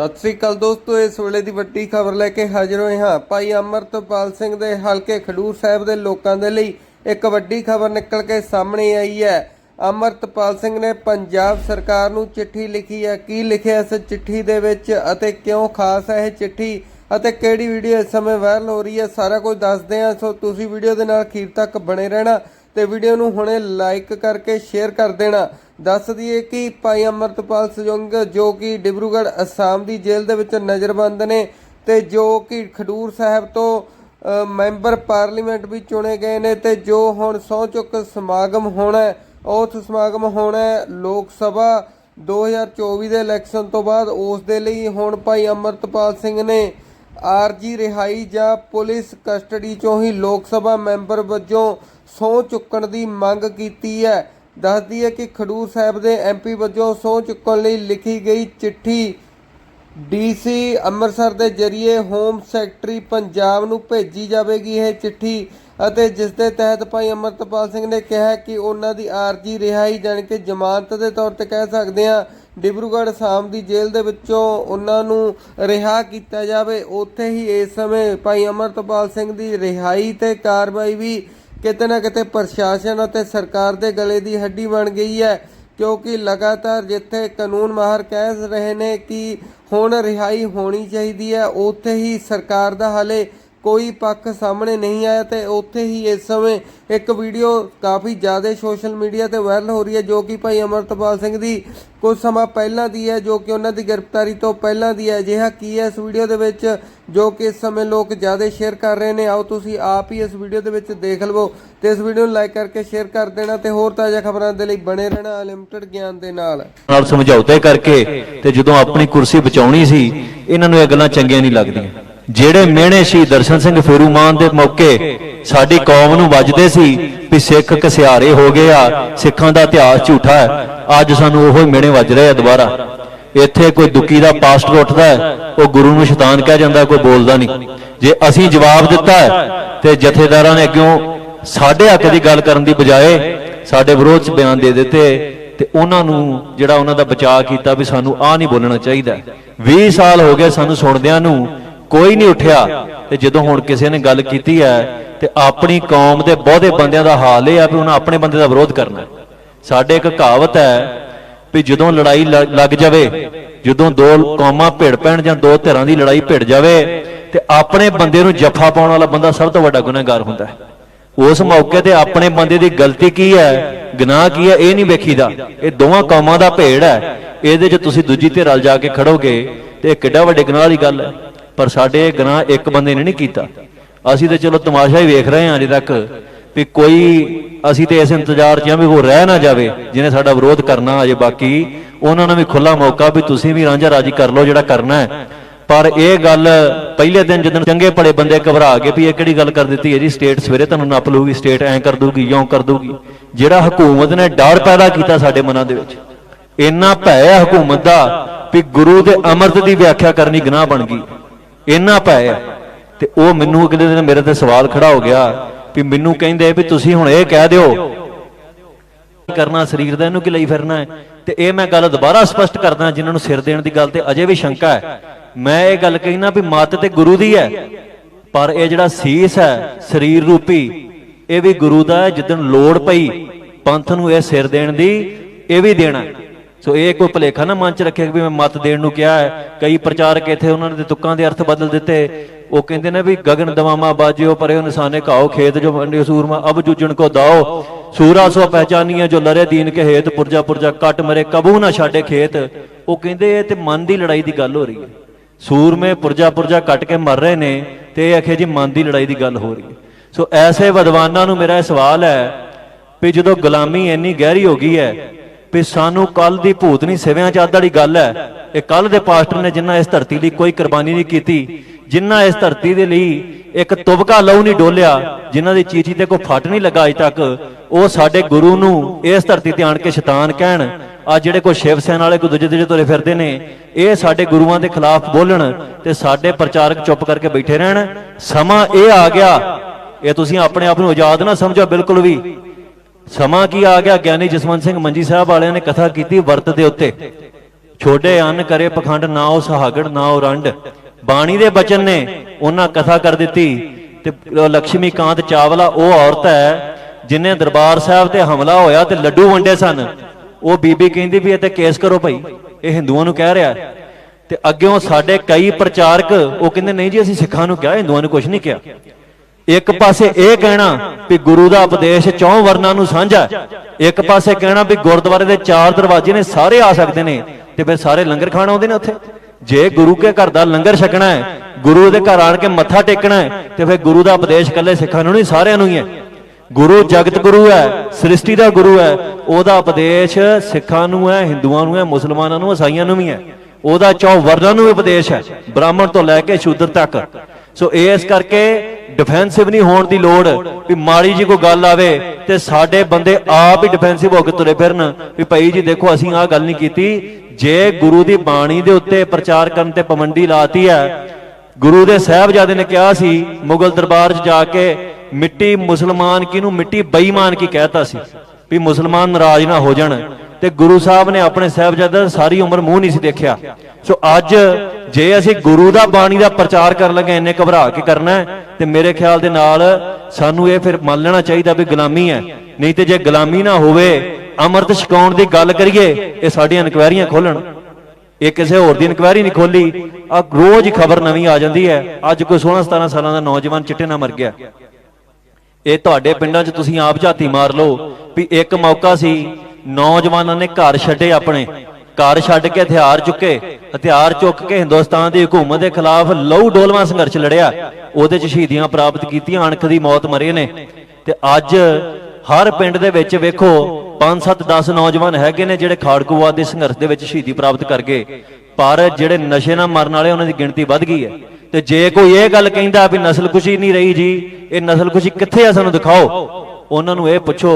ਸਤਿ ਸ੍ਰੀ ਅਕਾਲ ਦੋਸਤੋ, ਇਸ ਵੇਲੇ ਦੀ ਵੱਡੀ ਖਬਰ ਲੈ ਕੇ ਹਾਜ਼ਰ ਹੋਏ ਹਾਂ। ਭਾਈ ਅਮਰਤਪਾਲ ਸਿੰਘ ਦੇ ਹਲਕੇ ਖਡੂਰ ਸਾਹਿਬ ਦੇ ਲੋਕਾਂ ਦੇ ਲਈ ਇੱਕ ਵੱਡੀ ਖਬਰ ਨਿਕਲ ਕੇ ਸਾਹਮਣੇ ਆਈ ਹੈ। ਅਮਰਤਪਾਲ ਸਿੰਘ ਨੇ ਪੰਜਾਬ ਸਰਕਾਰ ਨੂੰ ਚਿੱਠੀ ਲਿਖੀ ਹੈ। ਕੀ ਲਿਖਿਆ ਇਸ ਚਿੱਠੀ ਦੇ ਵਿੱਚ ਅਤੇ ਕਿਉਂ ਖਾਸ ਹੈ ਇਹ ਚਿੱਠੀ ਅਤੇ ਕਿਹੜੀ ਵੀਡੀਓ ਇਸ ਸਮੇਂ ਵਾਇਰਲ ਹੋ ਰਹੀ ਹੈ, ਸਾਰਾ ਕੁਝ ਦੱਸਦੇ ਹਾਂ। ਸੋ ਤੁਸੀਂ ਵੀਡੀਓ ਦੇ ਨਾਲ ਅਖੀਰ ਤੱਕ ਬਣੇ ਰਹਿਣਾ ਤੇ ਵੀਡੀਓ ਨੂੰ ਹੁਣੇ ਲਾਈਕ ਕਰਕੇ ਸ਼ੇਅਰ ਕਰ ਦੇਣਾ। ਦੱਸ ਦਈਏ ਕਿ ਭਾਈ ਅਮਰਤਪਾਲ ਸਜੁੰਗ, ਜੋ ਕਿ ਡਿਬਰੂਗੜ੍ਹ ਅਸਾਮ ਦੀ ਜੇਲ੍ਹ ਦੇ ਵਿੱਚ ਨਜ਼ਰਬੰਦ ਨੇ ਤੇ ਜੋ ਕਿ ਖਡੂਰ ਸਾਹਿਬ ਤੋਂ ਮੈਂਬਰ ਪਾਰਲੀਮੈਂਟ ਵੀ ਚੁਣੇ ਗਏ ਨੇ ਤੇ ਜੋ ਹੁਣ ਸਹੁੰ ਚੁੱਕ ਸਮਾਗਮ ਹੋਣਾ ਹੈ ਉਸ ਸਮਾਗਮ ਹੋਣਾ ਹੈ ਲੋਕ ਸਭਾ 2024 ਦੇ ਇਲੈਕਸ਼ਨ ਤੋਂ ਬਾਅਦ। ਉਸ ਦੇ ਲਈ ਹੁਣ ਭਾਈ ਅਮਰਤਪਾਲ ਸਿੰਘ ਨੇ ਆਰਜੀ ਰਿਹਾਈ ਜਾਂ ਪੁਲਿਸ ਕਸਟਡੀ ਚੋਂ ਹੀ ਲੋਕ ਸਭਾ ਮੈਂਬਰ ਵਜੋਂ ਸਹੁੰ ਚੁੱਕਣ ਦੀ ਮੰਗ ਕੀਤੀ ਹੈ। ਦੱਸਦੀ ਹੈ ਕਿ ਖਡੂਰ ਸਾਹਿਬ ਦੇ ਐਮਪੀ ਵਜੋਂ ਸਹੁੰ ਚੁੱਕਣ ਲਈ ਲਿਖੀ ਗਈ ਚਿੱਠੀ ਡੀਸੀ ਅੰਮ੍ਰਿਤਸਰ ਦੇ ਜਰੀਏ ਹੋਮ ਸੈਕਟਰੀ ਪੰਜਾਬ ਨੂੰ ਭੇਜੀ ਜਾਵੇਗੀ। ਇਹ ਚਿੱਠੀ ਅਤੇ ਜਿਸ ਦੇ ਤਹਿਤ ਭਾਈ ਅਮਰਤਪਾਲ ਸਿੰਘ ਨੇ ਕਿਹਾ ਕਿ ਉਹਨਾਂ ਦੀ ਆਰਜੀ ਰਿਹਾਈ ਜਾਣੀ ਕਿ ਜ਼ਮਾਨਤ ਦੇ ਤੌਰ ਤੇ ਕਹਿ ਸਕਦੇ ਹਾਂ, ਡਿਬਰੂਗੜ੍ਹ ਅਸਾਮ ਦੀ ਜੇਲ੍ਹ ਦੇ ਵਿੱਚੋਂ ਉਹਨਾਂ ਨੂੰ ਰਿਹਾ ਕੀਤਾ ਜਾਵੇ। ਉੱਥੇ ਹੀ ਇਸ ਸਮੇਂ ਭਾਈ ਅਮਰਤਪਾਲ ਸਿੰਘ ਦੀ ਰਿਹਾਈ ਤੇ ਕਾਰਵਾਈ ਵੀ ਕਿਤੇ ਨਾ ਕਿਤੇ ਪ੍ਰਸ਼ਾਸਨ ਅਤੇ ਸਰਕਾਰ ਦੇ ਗਲੇ ਦੀ ਹੱਡੀ ਬਣ ਗਈ ਹੈ, ਕਿਉਂਕਿ ਲਗਾਤਾਰ ਜਿੱਥੇ ਕਾਨੂੰਨ ਮਾਹਰ ਕਹਿ ਰਹੇ ਨੇ ਕਿ ਹੁਣ ਰਿਹਾਈ ਹੋਣੀ ਚਾਹੀਦੀ ਹੈ, ਉੱਥੇ ਹੀ ਸਰਕਾਰ ਦਾ ਹਾਲੇ ਕੋਈ ਪੱਖ ਸਾਹਮਣੇ ਨਹੀਂ ਆਇਆ ਤੇ ਉੱਥੇ ਹੀ ਇਸ ਸਮੇਂ ਇੱਕ ਵੀਡੀਓ ਕਾਫੀ ਜ਼ਿਆਦਾ ਸੋਸ਼ਲ ਮੀਡੀਆ ਤੇ ਵਾਇਰਲ ਹੋ ਰਹੀ ਹੈ ਜੋ ਕਿ ਭਾਈ ਅਮਰਤਪਾਲ ਸਿੰਘ ਦੀ ਕੁਝ ਸਮਾਂ ਪਹਿਲਾਂ ਦੀ ਹੈ, ਜੋ ਕਿ ਉਹਨਾਂ ਦੀ ਗ੍ਰਿਫਤਾਰੀ ਤੋਂ ਪਹਿਲਾਂ ਦੀ ਹੈ। ਅਜਿਹਾ ਕੀ ਹੈ ਇਸ ਵੀਡੀਓ ਦੇ ਵਿੱਚ, ਜੋ ਕਿ ਇਸ ਸਮੇਂ ਲੋਕ ਜ਼ਿਆਦਾ ਸ਼ੇਅਰ ਕਰ ਰਹੇ ਨੇ। ਆਓ ਤੁਸੀਂ ਆਪ ਹੀ ਇਸ ਵੀਡੀਓ ਦੇ ਵਿੱਚ ਦੇਖ ਲਵੋ ਤੇ ਇਸ ਵੀਡੀਓ ਨੂੰ ਲਾਈਕ ਕਰਕੇ ਸ਼ੇਅਰ ਕਰ ਦੇਣਾ ਤੇ ਹੋਰ ਤਾਜ਼ਾ ਖਬਰਾਂ ਦੇ ਲਈ ਬਣੇ ਰਹਿਣਾ ਅਨਲਿਮਟਿਡ ਗਿਆਨ ਦੇ ਨਾਲ। ਨਾਲ ਸਮਝੌਤੇ ਕਰਕੇ ਤੇ ਜਦੋਂ ਆਪਣੀ ਕੁਰਸੀ ਬਚਾਉਣੀ ਸੀ, ਇਹਨਾਂ ਨੂੰ ਇਹ ਗੱਲਾਂ ਚੰਗੀਆਂ ਨਹੀਂ ਲੱਗਦੀਆਂ। ਜਿਹੜੇ ਮਿਹਣੇ ਸ਼ਹੀਦ ਦਰਸ਼ਨ ਸਿੰਘ ਫੇਰੂ ਮਾਨ ਦੇ ਮੌਕੇ ਸਾਡੀ ਕੌਮ ਨੂੰ ਵੱਜਦੇ ਸੀ ਵੀ ਸਿੱਖ ਕਸਿਆਰੇ ਹੋ ਗਏ ਆ, ਸਿੱਖਾਂ ਦਾ ਇਤਿਹਾਸ ਝੂਠਾ ਹੈ, ਅੱਜ ਸਾਨੂੰ ਉਹੋ ਹੀ ਮਿਹਣੇ ਵੱਜ ਰਹੇ ਆ ਦੁਬਾਰਾ। ਇੱਥੇ ਕੋਈ ਦੁੱਕੀ ਦਾ ਪਾਸਟਰ ਉੱਠਦਾ ਉਹ ਗੁਰੂ ਨੂੰ ਸ਼ੈਤਾਨ ਕਹਿ ਜਾਂਦਾ, ਕੋਈ ਬੋਲਦਾ ਨਹੀਂ। ਜੇ ਅਸੀਂ ਜਵਾਬ ਦਿੱਤਾ ਤੇ ਜਥੇਦਾਰਾਂ ਨੇ ਅੱਗਿਓਂ ਸਾਡੇ ਹੱਕ ਦੀ ਗੱਲ ਕਰਨ ਦੀ ਬਜਾਏ ਸਾਡੇ ਵਿਰੋਧ ਚ ਬਿਆਨ ਦੇ ਦਿੱਤੇ ਤੇ ਉਹਨਾਂ ਨੂੰ ਜਿਹੜਾ ਉਹਨਾਂ ਦਾ ਬਚਾਅ ਕੀਤਾ ਵੀ ਸਾਨੂੰ ਆਹ ਨਹੀਂ ਬੋਲਣਾ ਚਾਹੀਦਾ। 20 ਸਾਲ ਹੋ ਗਏ ਸਾਨੂੰ ਸੁਣਦਿਆਂ ਨੂੰ ਕੋਈ ਨਹੀਂ ਉੱਠਿਆ। ਤੇ ਜਦੋਂ ਹੁਣ ਕਿਸੇ ਨੇ ਗੱਲ ਕੀਤੀ ਹੈ, ਤੇ ਆਪਣੀ ਕੌਮ ਦੇ ਬਹੁਤੇ ਬੰਦਿਆਂ ਦਾ ਹਾਲ ਇਹ ਆ ਵੀ ਉਹਨਾਂ ਆਪਣੇ ਬੰਦੇ ਦਾ ਵਿਰੋਧ ਕਰਨਾ। ਸਾਡੇ ਇੱਕ ਕਹਾਵਤ ਹੈ ਵੀ ਜਦੋਂ ਲੜਾਈ ਲ- ਲੱਗ ਜਾਵੇ, ਜਦੋਂ ਦੋ ਕੌਮਾਂ ਭਿੜ ਪੈਣ ਜਾਂ ਦੋ ਧਿਰਾਂ ਦੀ ਲੜਾਈ ਭਿੜ ਜਾਵੇ, ਤੇ ਆਪਣੇ ਬੰਦੇ ਨੂੰ ਜੱਫਾ ਪਾਉਣ ਵਾਲਾ ਬੰਦਾ ਸਭ ਤੋਂ ਵੱਡਾ ਗੁਨਾਹਗਾਰ ਹੁੰਦਾ ਹੈ। ਉਸ ਮੌਕੇ ਤੇ ਆਪਣੇ ਬੰਦੇ ਦੀ ਗਲਤੀ ਕੀ ਹੈ, ਗੁਨਾਹ ਕੀ ਹੈ, ਇਹ ਨਹੀਂ ਵੇਖੀਦਾ। ਇਹ ਦੋਵਾਂ ਕੌਮਾਂ ਦਾ ਭੇੜ ਹੈ। ਇਹਦੇ 'ਚ ਤੁਸੀਂ ਦੂਜੀ ਧਿਰ ਰਲ ਜਾ ਕੇ ਖੜੋਗੇ, ਤੇ ਇਹ ਕਿੱਡਾ ਵੱਡੇ ਗੁਨਾਹ ਵਾਲੀ ਗੱਲ ਹੈ। ਪਰ ਸਾਡੇ ਇਹ ਇੱਕ ਬੰਦੇ ਨੇ ਨਹੀਂ ਕੀਤਾ। ਅਸੀਂ ਤੇ ਚਲੋ ਤਮਾਸ਼ਾ ਹੀ ਵੇਖ ਰਹੇ ਹਾਂ ਅਜੇ ਤੱਕ ਵੀ ਕੋਈ ਅਸੀਂ ਤੇ ਇਸ ਇੰਤਜ਼ਾਰ 'ਚ ਹਾਂ ਵੀ ਉਹ ਰਹਿ ਨਾ ਜਾਵੇ, ਜਿਹਨੇ ਸਾਡਾ ਵਿਰੋਧ ਕਰਨਾ ਅਜੇ ਬਾਕੀ, ਉਹਨਾਂ ਨੂੰ ਵੀ ਖੁੱਲਾ ਮੌਕਾ ਵੀ ਤੁਸੀਂ ਵੀ ਰਾਂਝਾ ਰਾਜੀ ਕਰ ਲਓ ਜਿਹੜਾ ਕਰਨਾ ਹੈ। ਪਰ ਇਹ ਗੱਲ ਪਹਿਲੇ ਦਿਨ ਜਦੋਂ ਚੰਗੇ ਭਲੇ ਬੰਦੇ ਘਬਰਾ ਗਏ ਵੀ ਇਹ ਕਿਹੜੀ ਗੱਲ ਕਰ ਦਿੱਤੀ ਹੈ ਜੀ ਸਟੇਟ ਸਵੇਰੇ ਤੁਹਾਨੂੰ ਨੱਪ ਲੂਗੀ ਸਟੇਟ ਐਂ ਕਰ ਦੂਗੀ ਯੋਂ ਕਰ ਦੂਗੀ ਜਿਹੜਾ ਹਕੂਮਤ ਨੇ ਡਰ ਪੈਦਾ ਕੀਤਾ ਸਾਡੇ ਮਨਾਂ ਦੇ ਵਿੱਚ। ਇੰਨਾ ਭੈ ਹੈ ਹਕੂਮਤ ਦਾ ਵੀ ਗੁਰੂ ਦੇ ਅਮਰਤ ਦੀ ਵਿਆਖਿਆ ਕਰਨੀ ਗੁਨਾਹ ਬਣ ਗਈ। ਇੰਨਾ ਭੈ ਤੇ ਉਹ ਮੈਨੂੰ ਅਗਲੇ ਦਿਨ ਮੇਰੇ ਤੇ ਸਵਾਲ ਖੜਾ ਹੋ ਗਿਆ ਵੀ ਮੈਨੂੰ ਕਹਿੰਦੇ ਵੀ ਤੁਸੀਂ ਹੁਣ ਇਹ ਕਹਿ ਦਿਓ, ਕਰਨਾ ਸਰੀਰ ਦਾ ਇਹਨੂੰ ਕਿ ਲਈ ਫਿਰਨਾ ਹੈ? ਤੇ ਇਹ ਮੈਂ ਗੱਲ ਦੁਬਾਰਾ ਸਪਸ਼ਟ ਕਰਦਾ ਜਿਨ੍ਹਾਂ ਨੂੰ ਸਿਰ ਦੇਣ ਦੀ ਗੱਲ ਤੇ ਅਜੇ ਵੀ ਸ਼ੰਕਾ ਹੈ। ਮੈਂ ਇਹ ਗੱਲ ਕਹਿਣਾ ਵੀ ਮੱਤ ਤੇ ਗੁਰੂ ਦੀ ਹੈ, ਪਰ ਇਹ ਜਿਹੜਾ ਸੀਸ ਹੈ ਸਰੀਰ ਰੂਪੀ, ਇਹ ਵੀ ਗੁਰੂ ਦਾ ਹੈ, ਜਿੱਦਣ ਲੋੜ ਪਈ ਪੰਥ ਨੂੰ ਇਹ ਸਿਰ ਦੇਣ ਦੀ, ਇਹ ਵੀ ਦੇਣਾ ਸੋ ਇਹ ਕੋਈ ਭਲੇਖਾ ਨਾ ਮਨ ਚ ਰੱਖਿਆ ਕਿ ਮੈਂ ਮਤ ਦੇਣ ਨੂੰ ਕਿਹਾ ਹੈ। ਕਈ ਪ੍ਰਚਾਰਕ ਇੱਥੇ ਉਹਨਾਂ ਦੇ ਤੁੱਕਾਂ ਦੇ ਅਰਥ ਬਦਲ ਦਿੱਤੇ। ਉਹ ਕਹਿੰਦੇ ਨੇ ਵੀ ਗਗਨ ਦਵਾਮਾ ਬਾਜਿਓ, ਪਰੇ ਨਿਸ਼ਾਨੇ ਘਾਓ, ਖੇਤ ਜੋ ਮੰਡਿਓ ਸੂਰਮਾ, ਅਬ ਜੂਜਣ ਕੋ ਦਾਓ। ਸੂਰਾ ਸੋ ਪਹਿਚਾਨੀਏ ਜੋ ਲਰੇ ਦੀਨ ਕੇ ਹੇਤ, ਪੁਰਜਾ ਪੁਰਜਾ ਕੱਟ ਮਰੇ, ਕਬੂ ਨਾ ਛਾੜੇ ਖੇਤ। ਉਹ ਕਹਿੰਦੇ ਇਹ ਤੇ ਮਨ ਦੀ ਲੜਾਈ ਦੀ ਗੱਲ ਹੋ ਰਹੀ ਹੈ। ਸੂਰਮੇ ਪੁਰਜਾ ਪੁਰਜਾ ਕੱਟ ਕੇ ਮਰ ਰਹੇ ਨੇ ਤੇ ਇਹ ਆਖੇ ਜੀ ਮਨ ਦੀ ਲੜਾਈ ਦੀ ਗੱਲ ਹੋ ਰਹੀ ਹੈ। ਸੋ ਐਸੇ ਵਿਦਵਾਨਾਂ ਨੂੰ ਮੇਰਾ ਇਹ ਸਵਾਲ ਹੈ ਵੀ ਜਦੋਂ ਗੁਲਾਮੀ ਇੰਨੀ ਗਹਿਰੀ ਹੋ ਗਈ ਹੈ ਵੀ ਸਾਨੂੰ ਕੱਲ ਦੀ ਭੂਤਨੀ ਸਿਵਿਆਂ ਚ ਵਾਲੀ ਗੱਲ ਹੈ। ਇਹ ਕੱਲ ਦੇ ਪਾਸਟਰ ਨੇ ਜਿਨ੍ਹਾਂ ਇਸ ਧਰਤੀ ਲਈ ਕੋਈ ਕੁਰਬਾਨੀ ਨਹੀਂ ਕੀਤੀ ਜਿਨ੍ਹਾਂ ਇਸ ਧਰਤੀ ਦੇ ਲਈ ਇੱਕ ਤੁਬਕਾ ਲਹੂ ਨਹੀਂ ਡੋਲਿਆ, ਜਿਨ੍ਹਾਂ ਦੀ ਚੀਚੀ ਤੇ ਕੋਈ ਫਟ ਨਹੀਂ ਲੱਗਾ ਅਜ ਤੱਕ, ਉਹ ਸਾਡੇ ਗੁਰੂ ਨੂੰ ਇਸ ਧਰਤੀ ਤੇ ਆਣ ਕੇ ਸ਼ੈਤਾਨ ਕਹਿਣ, ਆ ਜਿਹੜੇ ਕੋਈ ਸ਼ਿਵ ਸੈਨ ਵਾਲੇ, ਕੋਈ ਦੂਜੇ ਦੂਜੇ ਤੁਰੇ ਫਿਰਦੇ ਨੇ, ਇਹ ਸਾਡੇ ਗੁਰੂਆਂ ਦੇ ਖਿਲਾਫ ਬੋਲਣ ਤੇ ਸਾਡੇ ਪ੍ਰਚਾਰਕ ਚੁੱਪ ਕਰਕੇ ਬੈਠੇ ਰਹਿਣ। ਸਮਾਂ ਇਹ ਆ ਗਿਆ, ਇਹ ਤੁਸੀਂ ਆਪਣੇ ਆਪ ਨੂੰ ਆਜ਼ਾਦ ਨਾ ਸਮਝੋ, ਬਿਲਕੁਲ ਵੀ। ਸਮਾਂ ਕੀ ਆ ਗਿਆ? ਗਿਆਨੀ ਜਸਵੰਤ ਸਿੰਘ ਮੰਜੀ ਸਾਹਿਬ ਵਾਲਿਆਂ ਨੇ ਕਥਾ ਕੀਤੀ ਵਰਤ ਦੇ ਉੱਤੇ। ਛੋਡੇ ਅੰਨ ਕਰੇ ਪਖੰਡ, ਨਾ ਉਹ ਸਹਾਗੜ, ਨਾ ਉਹ ਰੰਡ। ਬਾਣੀ ਦੇ ਬਚਨ ਨੇ ਉਹਨਾਂ ਕਥਾ ਕਰ ਦਿੱਤੀ ਤੇ ਉਹ ਲక్ష్ਮੀ ਕਾਂਤ ਚਾਵਲਾ, ਉਹ ਔਰਤ ਹੈ ਜਿਨੇ ਦਰਬਾਰ ਸਾਹਿਬ ਤੇ ਹਮਲਾ ਹੋਇਆ ਤੇ ਲੱਡੂ ਵੰਡੇ ਸਨ। ਉਹ ਬੀਬੀ ਕਹਿੰਦੀ ਵੀ ਇਹ ਤੇ ਕੇਸ ਕਰੋ ਭਾਈ, ਇਹ ਹਿੰਦੂਆਂ ਨੂੰ ਕਹਿ ਰਿਹਾ। ਤੇ ਅੱਗਿਓਂ ਸਾਡੇ ਕਈ ਪ੍ਰਚਾਰਕ, ਉਹ ਕਹਿੰਦੇ, ਨਹੀਂ ਜੀ, ਅਸੀਂ ਸਿੱਖਾਂ ਨੂੰ ਕਿਹਾ, ਹਿੰਦੂਆਂ ਨੂੰ ਕੁਝ ਨਹੀਂ ਕਿਹਾ। ਇੱਕ ਪਾਸੇ ਇਹ ਕਹਿਣਾ ਵੀ ਗੁਰੂ ਦਾ ਉਪਦੇਸ਼ ਚੌਂ ਵਰਨਾਂ ਨੂੰ ਸਾਂਝਾ ਇੱਕ ਪਾਸੇ ਕਹਿਣਾ ਵੀ ਗੁਰਦੁਆਰੇ ਦੇ ਚਾਰ ਦਰਵਾਜ਼ੇ ਨੇ, ਸਾਰੇ ਆ ਸਕਦੇ ਨੇ ਤੇ ਫਿਰ ਸਾਰੇ ਲੰਗਰ ਖਾਣ ਆਉਂਦੇ ਨੇ ਉੱਥੇ। ਜੇ ਗੁਰੂ ਕੇ ਘਰ ਦਾ ਲੰਗਰ ਛਕਣਾ ਹੈ, ਗੁਰੂ ਦੇ ਘਰ ਆਣ ਕੇ ਮੱਥਾ ਟੇਕਣਾ ਹੈ, ਤੇ ਫਿਰ ਗੁਰੂ ਦਾ ਉਪਦੇਸ਼ ਇਕੱਲੇ ਸਿੱਖਾਂ ਨੂੰ ਨਹੀਂ, ਸਾਰਿਆਂ ਨੂੰ ਹੀ ਹੈ। ਗੁਰੂ ਜਗਤ ਗੁਰੂ ਹੈ, ਸ੍ਰਿਸ਼ਟੀ ਦਾ ਗੁਰੂ ਹੈ, ਉਹਦਾ ਉਪਦੇਸ਼ ਸਿੱਖਾਂ ਨੂੰ ਹੈ, ਹਿੰਦੂਆਂ ਨੂੰ ਹੈ, ਮੁਸਲਮਾਨਾਂ ਨੂੰ ਈਸਾਈਆਂ ਨੂੰ ਵੀ ਹੈ। ਉਹਦਾ ਚੌ ਵਰਨਾਂ ਨੂੰ ਉਪਦੇਸ਼ ਹੈ, ਬ੍ਰਾਹਮਣ ਤੋਂ ਲੈ ਕੇ ਸ਼ੂਦਰ ਤੱਕ। ਸੋ ਇਸ ਕਰਕੇ ਡਿਫੈਂਸਿਵ ਨਹੀਂ ਹੋਣ ਦੀ ਲੋੜ ਵੀ ਮਾੜੀ ਜੀ ਕੋਈ ਗੱਲ ਆਵੇ ਤੇ ਸਾਡੇ ਬੰਦੇ ਆਪ ਹੀ ਡਿਫੈਂਸਿਵ ਹੋ ਕੇ ਤੁਰੇ ਫਿਰਨ ਵੀ ਭਾਈ ਜੀ ਦੇਖੋ ਅਸੀਂ ਆਹ ਗੱਲ ਨਹੀਂ ਕੀਤੀ। ਜੇ ਗੁਰੂ ਦੀ ਬਾਣੀ ਦੇ ਉੱਤੇ ਪ੍ਰਚਾਰ ਕਰਨ ਤੇ ਪਵੰਡੀ ਲਾਤੀ ਹੈ, ਗੁਰੂ ਦੇ ਸਾਹਿਬਜ਼ਾਦੇ ਨੇ ਕਿਹਾ ਸੀ, ਮੁਗਲ ਦਰਬਾਰ 'ਚ ਜਾ ਕੇ ਮਿੱਟੀ ਮੁਸਲਮਾਨ ਕਿਹਨੂੰ? ਮਿੱਟੀ ਬੇਈਮਾਨ ਕੀ ਕਹਿਤਾ ਸੀ? ਵੀ ਮੁਸਲਮਾਨ ਨਾਰਾਜ਼ ਨਾ ਹੋ ਜਾਣ। ਤੇ ਗੁਰੂ ਸਾਹਿਬ ਨੇ ਆਪਣੇ ਸਾਹਿਬਜ਼ਾਦੇ ਸਾਰੀ ਉਮਰ ਮੂੰਹ ਨਹੀਂ ਸੀ ਦੇਖਿਆ। ਸੋ ਅੱਜ ਜੇ ਅਸੀਂ ਗੁਰੂ ਦਾ ਬਾਣੀ ਦਾ ਪ੍ਰਚਾਰ ਕਰਨ ਲੱਗੇ, ਇੰਨੇ ਘਬਰਾ ਕੇ ਕਰਨਾ ਤੇ ਮੇਰੇ ਖਿਆਲ ਦੇ ਨਾਲ ਸਾਨੂੰ ਇਹ ਫਿਰ ਮੰਨ ਲੈਣਾ ਚਾਹੀਦਾ ਵੀ ਗੁਲਾਮੀ ਹੈ। ਨਹੀਂ ਤੇ ਜੇ ਗੁਲਾਮੀ ਨਾ ਹੋਵੇ, ਅੰਮ੍ਰਿਤ ਛਕਾਉਣ ਦੀ ਗੱਲ ਕਰੀਏ, ਇਹ ਸਾਡੀਆਂ ਇਨਕੁਆਇਰੀਆਂ ਖੋਲਣ। ਇਹ ਕਿਸੇ ਹੋਰ ਦੀ ਇਨਕੁਆਇਰੀ ਨਹੀਂ ਖੋਲੀ। ਆ ਰੋਜ਼ ਖਬਰ ਨਵੀਂ ਆ ਜਾਂਦੀ ਹੈ। ਅੱਜ ਕੋਈ 16 17 ਸਾਲਾਂ ਦਾ ਨੌਜਵਾਨ ਚਿੱਟੇ ਨਾਲ ਮਰ ਗਿਆ। ਇਹ ਤੁਹਾਡੇ ਪਿੰਡਾਂ 'ਚ ਤੁਸੀਂ ਆਪ ਝਾਤੀ ਮਾਰ ਲਓ ਵੀ ਇੱਕ ਮੌਕਾ ਸੀ, ਨੌਜਵਾਨਾਂ ਨੇ ਘਰ ਛੱਡੇ ਆਪਣੇ। ਘਰ ਛੱਡ ਕੇ ਹਥਿਆਰ ਚੁੱਕੇ, ਹਥਿਆਰ ਚੁੱਕ ਕੇ ਹਿੰਦੁਸਤਾਨ ਦੀ ਹਕੂਮਤ ਦੇ ਖਿਲਾਫ ਲਹੂ ਡੋਲਵਾਂ ਸੰਘਰਸ਼ ਲੜਿਆ। ਉਹਦੇ 'ਚ ਸ਼ਹੀਦੀਆਂ ਪ੍ਰਾਪਤ ਕੀਤੀਆਂ, ਅਣਖ ਦੀ ਮੌਤ ਮਰੇ ਨੇ। ਤੇ ਅੱਜ ਹਰ ਪਿੰਡ ਦੇ ਵਿੱਚ ਵੇਖੋ 5 7 10 ਨੌਜਵਾਨ ਹੈਗੇ ਨੇ ਜਿਹੜੇ ਖਾੜਕੂਵਾਦ ਦੇ ਸੰਘਰਸ਼ ਦੇ ਵਿੱਚ ਸ਼ਹੀਦੀ ਪ੍ਰਾਪਤ ਕਰ ਗਏ। ਪਰ ਜਿਹੜੇ ਨਸ਼ੇ ਨਾਲ ਮਰਨ ਵਾਲੇ, ਉਹਨਾਂ ਦੀ ਗਿਣਤੀ ਵੱਧ ਗਈ ਹੈ। ਤੇ ਜੇ ਕੋਈ ਇਹ ਗੱਲ ਕਹਿੰਦਾ ਵੀ ਨਸਲਕੁਸ਼ੀ ਨਹੀਂ ਰਹੀ ਜੀ, ਇਹ ਨਸਲਕੁਸ਼ੀ ਕਿੱਥੇ ਆ ਸਾਨੂੰ ਦਿਖਾਓ? ਉਹਨਾਂ ਨੂੰ ਇਹ ਪੁੱਛੋ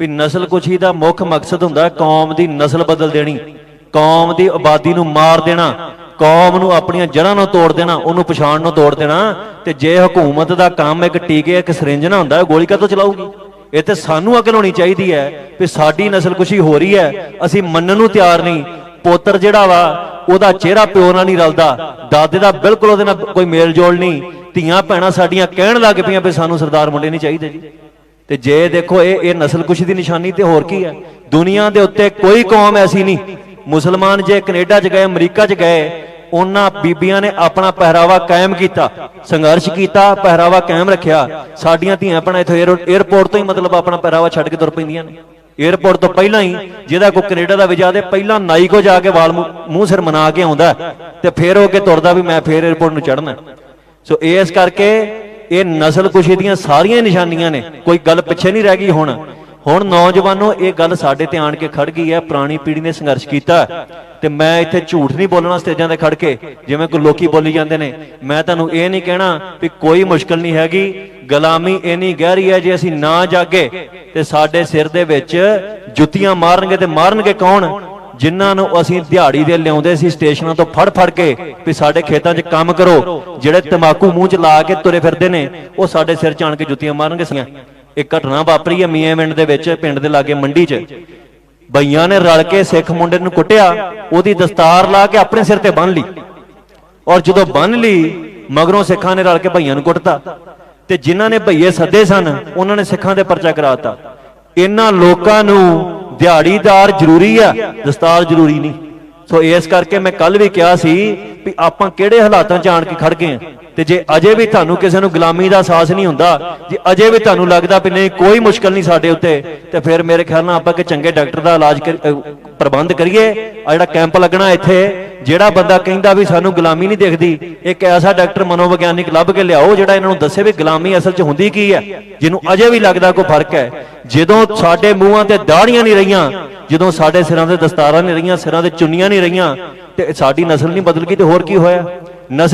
ਵੀ ਨਸਲਕੁਸ਼ੀ ਦਾ ਮੁੱਖ ਮਕਸਦ ਹੁੰਦਾ ਕੌਮ ਦੀ ਨਸਲ ਬਦਲ ਦੇਣੀ। ਕੌਮ ਦੀ ਆਬਾਦੀ ਨੂੰ ਮਾਰ ਦੇਣਾ, ਕੌਮ ਨੂੰ ਆਪਣੀਆਂ ਜੜ੍ਹਾਂ ਨੂੰ ਤੋੜ ਦੇਣਾ, ਉਹਨੂੰ ਪਛਾਣ ਨੂੰ ਤੋੜ ਦੇਣਾ, ਤੇ ਜੇ ਹਕੂਮਤ ਦਾ ਕੰਮ ਇੱਕ ਟੀਕੇ, ਇੱਕ ਸਿਰਿੰਜ ਨਾ ਹੁੰਦਾ ਗੋਲੀ ਕਦੋਂ ਚਲਾਊਗੀ? ਇਹ ਤੇ ਸਾਨੂੰ ਅਕਲ ਹੋਣੀ ਚਾਹੀਦੀ ਹੈ ਵੀ ਸਾਡੀ ਨਸਲਕੁਸ਼ੀ ਹੋ ਰਹੀ ਹੈ, ਅਸੀਂ ਮੰਨਣ ਨੂੰ ਤਿਆਰ ਨਹੀਂ। ਪੁੱਤਰ ਜਿਹੜਾ ਵਾ, ਉਹਦਾ ਚਿਹਰਾ ਪਿਓ ਨਾਲ ਨਹੀਂ ਰਲਦਾ, ਦਾਦੇ ਦਾ ਬਿਲਕੁਲ ਉਹਦੇ ਨਾਲ ਕੋਈ ਮੇਲ ਜੋਲ ਨਹੀਂ। ਧੀਆਂ ਭੈਣਾਂ ਸਾਡੀਆਂ ਕਹਿਣ ਲੱਗ ਪਈਆਂ ਵੀ ਸਾਨੂੰ ਸਰਦਾਰ ਮੁੰਡੇ ਨਹੀਂ ਚਾਹੀਦੇ ਜੀ। ਤੇ ਜੇ ਦੇਖੋ, ਇਹ ਇਹ ਨਸਲਕੁਸ਼ੀ ਦੀ ਨਿਸ਼ਾਨੀ ਤੇ ਹੋਰ ਕੀ ਹੈ? ਦੁਨੀਆ ਦੇ ਉੱਤੇ ਕੋਈ ਕੌਮ ਐਸੀ ਨਹੀਂ। ਮੁਸਲਮਾਨ ਜੇ ਕੈਨੇਡਾ 'ਚ ਗਏ, ਅਮਰੀਕਾ 'ਚ ਗਏ, ਉਹਨਾਂ ਬੀਬੀਆਂ ਨੇ ਆਪਣਾ ਪਹਿਰਾਵਾ ਕਾਇਮ ਕੀਤਾ, ਸੰਘਰਸ਼ ਕੀਤਾ, ਪਹਿਰਾਵਾ ਕਾਇਮ ਰੱਖਿਆ। ਸਾਡੀਆਂ ਧੀਆਂ ਆਪਣਾ ਇਥੋਂ 에어ਪੋਰਟ ਤੋਂ ਹੀ ਮਤਲਬ ਆਪਣਾ ਪਹਿਰਾਵਾ ਛੱਡ ਕੇ ਤੁਰ ਪੈਂਦੀਆਂ ਨੇ। 에어ਪੋਰਟ ਤੋਂ ਪਹਿਲਾਂ ਹੀ ਜਿਹਦਾ ਕੋ ਕੈਨੇਡਾ ਦਾ ਵਿਜਾ ਦੇ ਪਹਿਲਾਂ ਨਾਈ ਕੋ ਜਾ ਕੇ ਵਾਲ ਮੂੰਹ ਸਿਰ ਮਨਾ ਕੇ ਆਉਂਦਾ ਤੇ ਫੇਰ ਉਹ ਕੇ ਤੁਰਦਾ ਵੀ ਮੈਂ ਫੇਰ 에어ਪੋਰਟ ਨੂੰ ਚੜਨਾ ਸੋ ਇਸ ਕਰਕੇ ਇਹ ਨਸਲ ਕੁਸ਼ੀ ਦੀਆਂ ਸਾਰੀਆਂ ਨਿਸ਼ਾਨੀਆਂ ਨੇ। ਕੋਈ ਗੱਲ ਪਿੱਛੇ ਨਹੀਂ ਰਹਿ ਗਈ ਹੁਣ। ਹੁਣ ਨੌਜਵਾਨੋ, ਇਹ ਗੱਲ ਸਾਡੇ ਤੇ ਆਣ ਕੇ ਖੜ ਗਈ ਹੈ, ਪੁਰਾਣੀ ਪੀੜ੍ਹੀ ਨੇ ਸੰਘਰਸ਼ ਕੀਤਾ ਤੇ ਮੈਂ ਇੱਥੇ ਝੂਠ ਨਹੀਂ ਬੋਲਣਾ ਸਟੇਜਾਂ ਤੇ ਖੜ ਕੇ, ਜਿਵੇਂ ਕੋਈ ਲੋਕੀ ਬੋਲੀ ਜਾਂਦੇ ਨੇ। ਮੈਂ ਤੁਹਾਨੂੰ ਇਹ ਨਹੀਂ ਕਹਿਣਾ ਵੀ ਕੋਈ ਮੁਸ਼ਕਲ ਨਹੀਂ ਹੈਗੀ। ਗੁਲਾਮੀ ਇੰਨੀ ਗਹਿਰੀ ਹੈ ਜੇ ਅਸੀਂ ਨਾ ਜਾਗੇ, ਤੇ ਸਾਡੇ ਸਿਰ ਦੇ ਵਿੱਚ ਜੁੱਤੀਆਂ ਮਾਰਨਗੇ ਤੇ ਮਾਰਨਗੇ ਕੌਣ? ਜਿਨ੍ਹਾਂ ਨੂੰ ਅਸੀਂ ਦਿਹਾੜੀ ਦੇ ਲਿਆਉਂਦੇ ਸੀ ਸਟੇਸ਼ਨਾਂ ਤੋਂ ਫੜ ਫੜ ਕੇ ਵੀ ਸਾਡੇ ਖੇਤਾਂ 'ਚ ਕੰਮ ਕਰੋ। ਜਿਹੜੇ ਤਮਾਕੂ ਮੂੰਹ 'ਚ ਲਾ ਕੇ ਤੁਰੇ ਫਿਰਦੇ ਨੇ, ਉਹ ਸਾਡੇ ਸਿਰ 'ਚ ਆਣ ਕੇ ਜੁੱਤੀਆਂ ਮਾਰਨਗੇ ਸੀਆਂ ਇਹ ਘਟਨਾ ਵਾਪਰੀ ਹੈ ਮੀਆਂਵਿੰਡ ਦੇ ਵਿੱਚ, ਪਿੰਡ ਦੇ ਲਾਗੇ ਮੰਡੀ 'ਚ। ਬਈਆਂ ਨੇ ਰਲ ਕੇ ਸਿੱਖ ਮੁੰਡੇ ਨੂੰ ਕੁੱਟਿਆ, ਉਹਦੀ ਦਸਤਾਰ ਲਾ ਕੇ ਆਪਣੇ ਸਿਰ ਤੇ ਬੰਨ ਲਈ। ਔਰ ਜਦੋਂ ਬੰਨ ਲਈ, ਮਗਰੋਂ ਸਿੱਖਾਂ ਨੇ ਰਲ ਕੇ ਭਈਆਂ ਨੂੰ ਕੁੱਟਤਾ। ਤੇ ਜਿਨ੍ਹਾਂ ਨੇ ਭਈਏ ਸੱਦੇ ਸਨ, ਉਹਨਾਂ ਨੇ ਸਿੱਖਾਂ ਦੇ ਪਰਚਾ ਕਰਾਤਾ ਇਹਨਾਂ ਲੋਕਾਂ ਨੂੰ ਦਿਹਾੜੀਦਾਰ ਜ਼ਰੂਰੀ ਆ, ਦਸਤਾਰ ਜ਼ਰੂਰੀ ਨਹੀਂ। ਸੋ ਇਸ ਕਰਕੇ ਮੈਂ ਕੱਲ ਵੀ ਕਿਹਾ ਸੀ ਵੀ ਆਪਾਂ ਕਿਹੜੇ ਹਾਲਾਤਾਂ 'ਚ ਆਣ ਕੇ ਖੜ ਗਏ ਆ ਤੇ ਜੇ ਅਜੇ ਵੀ ਤੁਹਾਨੂੰ ਕਿਸੇ ਨੂੰ ਗੁਲਾਮੀ ਦਾ ਅਹਿਸਾਸ ਨਹੀਂ ਹੁੰਦਾ, ਜੇ ਅਜੇ ਵੀ ਤੁਹਾਨੂੰ ਲੱਗਦਾ ਵੀ ਨਹੀਂ, ਕੋਈ ਮੁਸ਼ਕਲ ਨਹੀਂ ਸਾਡੇ ਉੱਤੇ, ਤੇ ਫਿਰ ਮੇਰੇ ਖਿਆਲ ਨਾਲ ਆਪਾਂ ਕਿ ਚੰਗੇ ਡਾਕਟਰ ਦਾ ਇਲਾਜ ਪ੍ਰਬੰਧ ਕਰੀਏ। ਆ ਜਿਹੜਾ ਕੈਂਪ ਲੱਗਣਾ ਇੱਥੇ, ਜਿਹੜਾ ਬੰਦਾ ਕਹਿੰਦਾ ਵੀ ਸਾਨੂੰ ਗੁਲਾਮੀ ਨਹੀਂ ਦਿਖਦੀ, ਇੱਕ ਐਸਾ ਡਾਕਟਰ ਮਨੋਵਿਗਿਆਨਿਕ ਲੱਭ ਕੇ ਲਿਆਓ, ਜਿਹੜਾ ਇਹਨਾਂ ਨੂੰ ਦੱਸੇ ਵੀ ਗੁਲਾਮੀ ਅਸਲ 'ਚ ਹੁੰਦੀ ਕੀ ਹੈ। ਜਿਹਨੂੰ ਅਜੇ ਵੀ ਲੱਗਦਾ ਕੋਈ ਫ਼ਰਕ ਹੈ। ਜਦੋਂ ਸਾਡੇ ਮੂੰਹਾਂ ਤੇ ਦਾੜੀਆਂ ਨਹੀਂ ਰਹੀਆਂ, ਜਦੋਂ ਸਾਡੇ ਸਿਰਾਂ ਤੇ ਦਸਤਾਰਾਂ ਨਹੀਂ ਰਹੀਆਂ, ਸਿਰਾਂ ਤੇ ਚੁੰਨੀਆਂ ਨਹੀਂ ਰਹੀਆਂ, ਤੇ ਸਾਡੀ ਨਸਲ ਨਹੀਂ ਬਦਲ ਗਈ, ਤੇ ਹੋਰ ਕੀ ਹੋਇਆ? ਨਸਲ